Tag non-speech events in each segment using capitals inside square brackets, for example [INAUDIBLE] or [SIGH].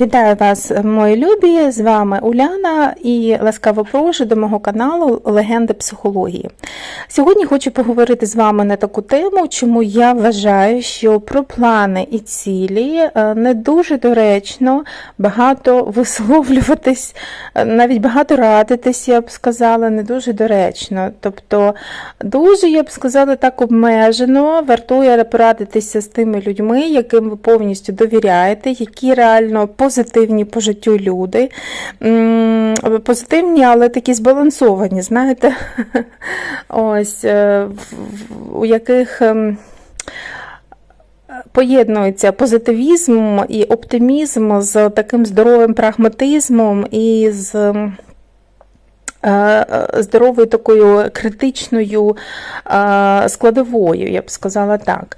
Вітаю вас, мої любі! З вами Уляна і ласкаво прошу до мого каналу Легенди психології. Сьогодні хочу поговорити з вами на таку тему, чому я вважаю, що про плани і цілі е, не дуже доречно багато висловлюватись, е, навіть багато радитись, я б сказала, не дуже доречно. Тобто, дуже, я б сказала, так обмежено вартує порадитися з тими людьми, яким ви повністю довіряєте, які реально позитивні по життю люди. Позитивні, але такі збалансовані, знаєте, [LAUGHS] ось, е, у яких. ем, Поєднується позитивізм і оптимізм з таким здоровим прагматизмом і з е, е, здоровою такою критичною складовою, я б сказала так.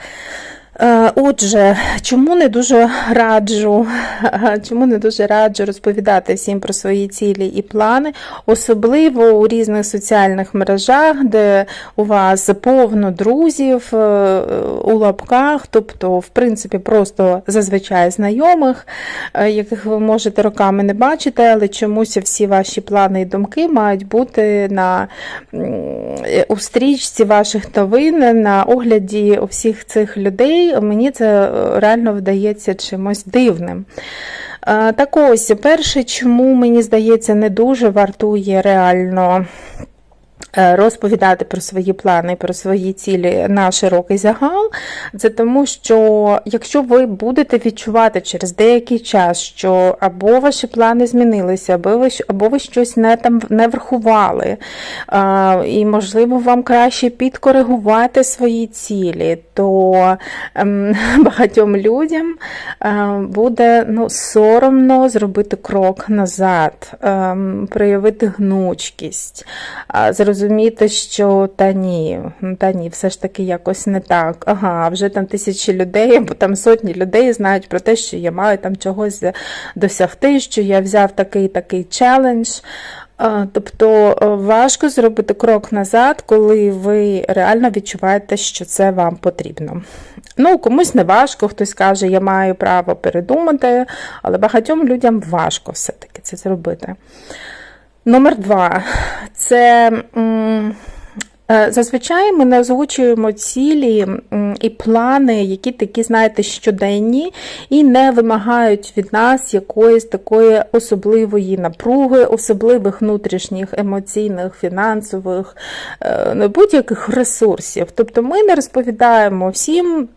Е, Отже, чому не дуже раджу, чому не дуже раджу розповідати всім про свої цілі і плани, особливо у різних соціальних мережах, де у вас повно друзів е, у лапках, тобто, в принципі, просто зазвичай знайомих, е, яких ви можете роками не бачити, але чомусь всі ваші плани і думки мають бути на у стрічці ваших новин, на огляді всіх цих людей. Мені це е, реально вдається чимось дивним. Е, Так ось, перше, чому мені здається, не дуже вартує реально розповідати про свої плани, про свої цілі на широкий загал, це тому, що якщо ви будете відчувати через деякий час, що або ваші плани змінилися, або ви, або ви щось не там не врахували, а, і, можливо, вам краще підкоригувати свої цілі, то ем, [LAUGHS] багатьом людям е, буде ну, соромно зробити крок назад, ем, проявити гнучкість, а, зрозуміти, що та ні, ну, та ні, все ж таки якось не так. Ага, вже там тисячі людей, або там сотні людей знають про те, що я маю там чогось досягти, що я взяв такий такий челендж. Тобто е, важко зробити крок назад, коли ви реально відчуваєте, що це вам потрібно. Ну, комусь не важко, хтось каже, я маю право передумати, але багатьом людям важко все-таки це зробити. Номер два це. е, Зазвичай ми не озвучуємо цілі і плани, які такі, знаєте, щоденні, і не вимагають від нас якоїсь такої особливої напруги, особливих внутрішніх емоційних, фінансових, е, будь-яких ресурсів. Тобто ми не розповідаємо всім.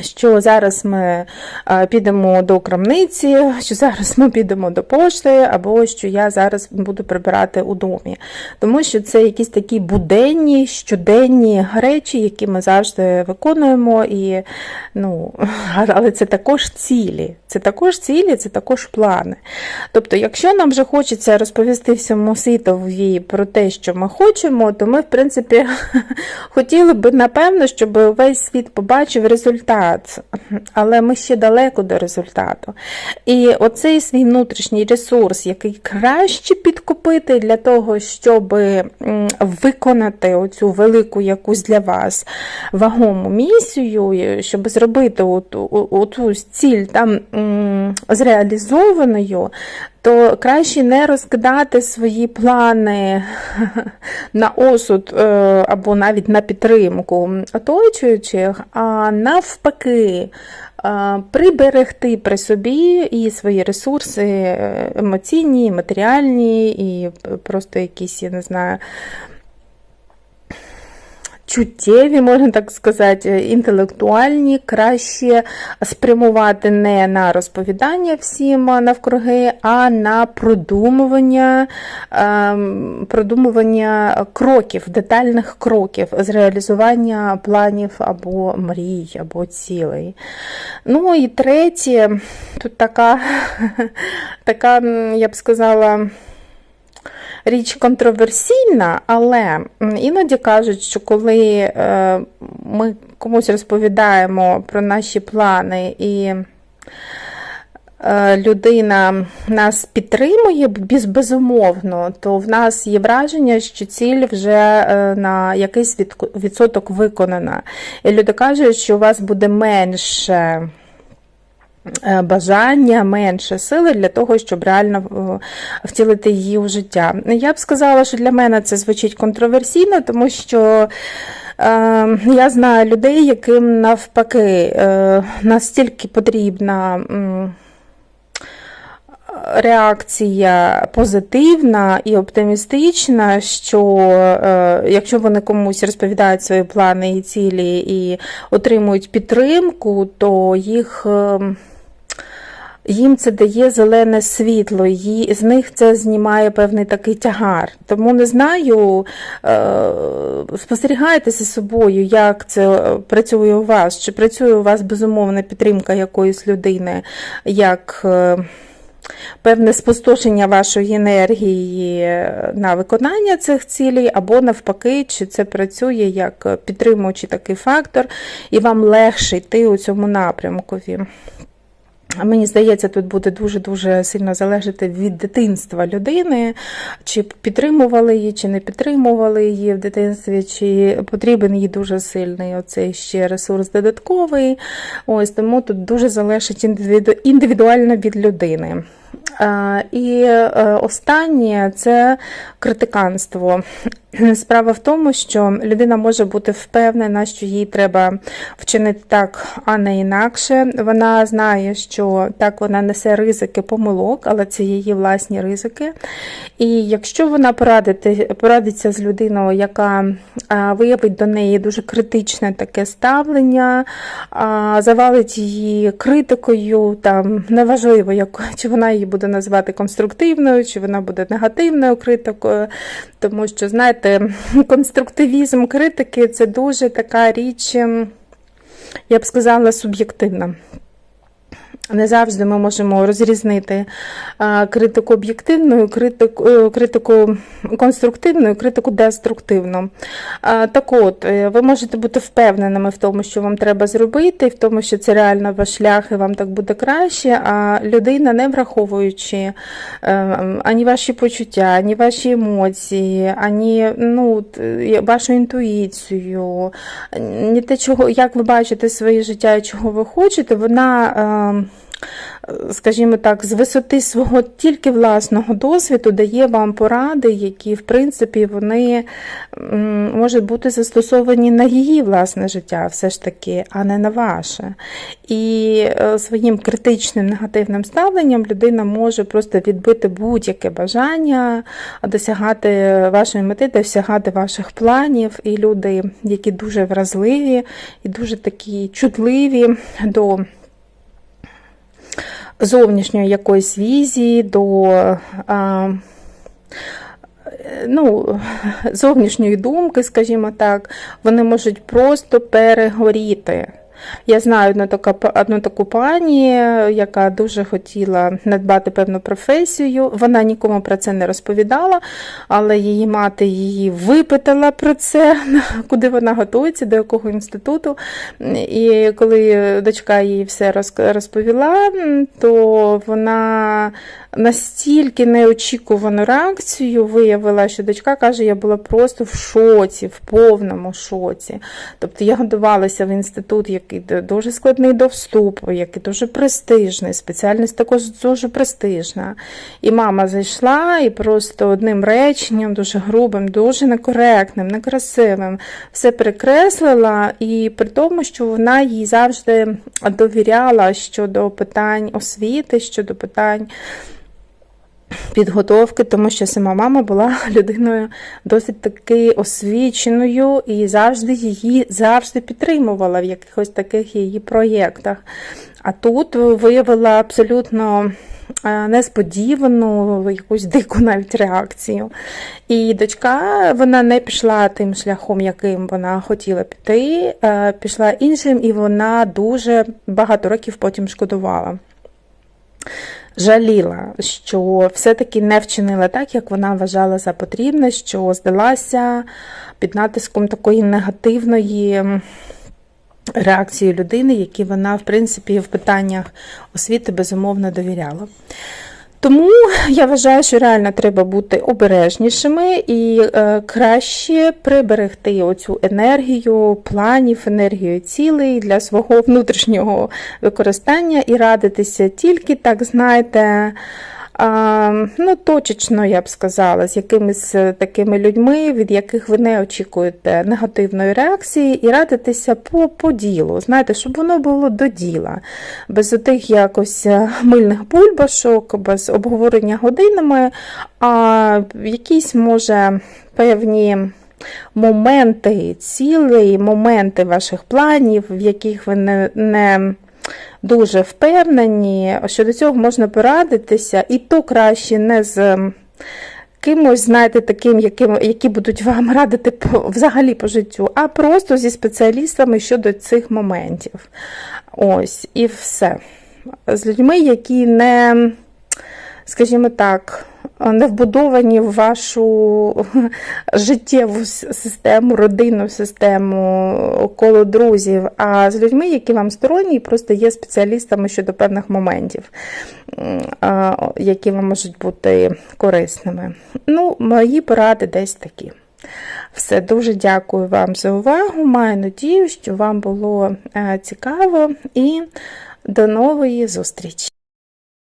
Що зараз ми е, підемо до крамниці, що зараз ми підемо до пошти, або що я зараз буду прибирати у домі. Тому що це якісь такі буденні, щоденні речі, які ми завжди виконуємо, і, ну, [LAUGHS] але це також цілі. Це також цілі, це також плани. Тобто, якщо нам вже хочеться розповісти всьому світові про те, що ми хочемо, то ми, в принципі, [LAUGHS] хотіли би, напевно, щоб весь світ побачив результат. Але ми ще далеко до результату. І оцей свій внутрішній ресурс, який краще підкупити для того, щоб виконати оцю велику якусь для вас вагому місію, щоб зробити оту, оту ціль там зреалізованою, то краще не розкидати свої плани [LAUGHS] на осуд е, або навіть на підтримку оточуючих, а навпаки. е, Приберегти при собі і свої ресурси е, емоційні, матеріальні, і просто якісь, я не знаю, чуттєві, можна так сказати, інтелектуальні, краще спрямувати не на розповідання всім навкруги, а на продумування, ем, продумування кроків, детальних кроків з реалізування планів або мрій, або цілей. Ну і третє, тут така, [LAUGHS] така, я б сказала, річ контроверсійна, але іноді кажуть, що коли е, ми комусь розповідаємо про наші плани і е, людина нас підтримує безумовно, то в нас є враження, що ціль вже е, на якийсь відсоток виконана. І люди кажуть, що у вас буде менше бажання, менше сили для того, щоб реально е, втілити її у життя. Я б сказала, що для мене це звучить контроверсійно, тому що е, я знаю людей, яким навпаки е, настільки потрібна. реакція позитивна і оптимістична, що е, якщо вони комусь розповідають свої плани і цілі і отримують підтримку, то їх. е, їм це дає зелене світло, ї- з них це знімає певний такий тягар. Тому не знаю, е, спостерігайте за собою, як це е, працює у вас. Чи працює у вас безумовна підтримка якоїсь людини, як е, певне спустошення вашої енергії на виконання цих цілей, або навпаки, чи це працює як підтримуючий такий фактор, і вам легше йти у цьому напрямкові. Мені здається, тут буде дуже-дуже сильно залежати від дитинства людини, чи підтримували її, чи не підтримували її в дитинстві, чи потрібен їй дуже сильний оцей ще ресурс додатковий. Ось тому тут дуже залежить індивіду- індивідуально від людини. А, І е, останнє це критиканство. Справа в тому, що людина може бути впевнена, що їй треба вчинити так, а не інакше. Вона знає, що так вона несе ризики помилок, але це її власні ризики. І якщо вона порадити, порадиться з людиною, яка виявить до неї дуже критичне таке ставлення, завалить її критикою, там неважливо, як, чи вона її буде називати конструктивною, чи вона буде негативною критикою, тому що, знаєте, [LAUGHS] конструктивізм критики це дуже така річ, ем, я б сказала, суб'єктивна. Не завжди ми можемо розрізнити критику об'єктивну, критику, е, критику конструктивну, критику деструктивну. Так от, е, ви можете бути впевненими в тому, що вам треба зробити, в тому, що це реально ваш шлях, і вам так буде краще. А людина, не враховуючи е, ані ваші почуття, ані ваші емоції, ані ну, вашу інтуїцію, ні те, чого, як ви бачите своє життя і чого ви хочете, вона. Скажімо так, з висоти свого тільки власного досвіду дає вам поради, які, в принципі, вони можуть бути застосовані на її власне життя, все ж таки, а не на ваше. І е, своїм критичним негативним ставленням людина може просто відбити будь-яке бажання досягати вашої мети, досягати ваших планів. І люди, які дуже вразливі і дуже такі чутливі до зовнішньої якоїсь візії, до а, ну, зовнішньої думки, скажімо так, вони можуть просто перегоріти. Я знаю одну таку, одну таку пані, яка дуже хотіла надбати певну професію. Вона нікому про це не розповідала, але її мати її випитала про це, [LAUGHS] куди вона готується, до якого інституту. І коли дочка їй все розповіла, то вона настільки неочікувану реакцію виявила, що дочка каже, я була просто в шоці, в повному шоці. Тобто я готувалася в інститут, який дуже складний до вступу, який дуже престижний, спеціальність також дуже престижна. І мама зайшла і просто одним реченням, дуже грубим, дуже некоректним, некрасивим, все перекреслила, і при тому, що вона їй завжди довіряла щодо питань освіти, щодо питань підготовки, тому що сама мама була [LAUGHS] людиною досить таки освіченою і завжди її завжди підтримувала в якихось таких її проєктах. А тут виявила абсолютно е, несподівану, якусь дику навіть реакцію. І дочка вона не пішла тим шляхом, яким вона хотіла піти, е, пішла іншим, і вона дуже багато років потім шкодувала жаліла, що все-таки не вчинила так, як вона вважала за потрібне, що здалася під натиском такої негативної реакції людини, які вона, в принципі, в питаннях освіти безумовно довіряла. Тому я вважаю, що реально треба бути обережнішими і е, краще приберегти оцю енергію планів, енергію цілей для свого внутрішнього використання і радитися тільки, так знаєте, ну, точечно, я б сказала, з якимись е, такими людьми, від яких ви не очікуєте негативної реакції, і радитися по, по ділу. Знаєте, щоб воно було до діла, без отих якось е, мильних бульбашок, без обговорення годинами, а якісь, може, певні. Моменти цілей, моменти ваших планів, в яких ви не, не дуже впевнені, що до цього можна порадитися, і то краще не з кимось, знаєте, таким, яким, які будуть вам радити по, взагалі по життю, а просто зі спеціалістами щодо цих моментів. Ось, і все. З людьми, які не, скажімо так, не вбудовані в вашу [LAUGHS] життєву систему, родинну систему, коло друзів, а з людьми, які вам сторонні, і просто є спеціалістами щодо певних моментів, які вам можуть бути корисними. Ну, мої поради десь такі. Все, дуже дякую вам за увагу. Маю надію, що вам було е, цікаво і до нової зустрічі!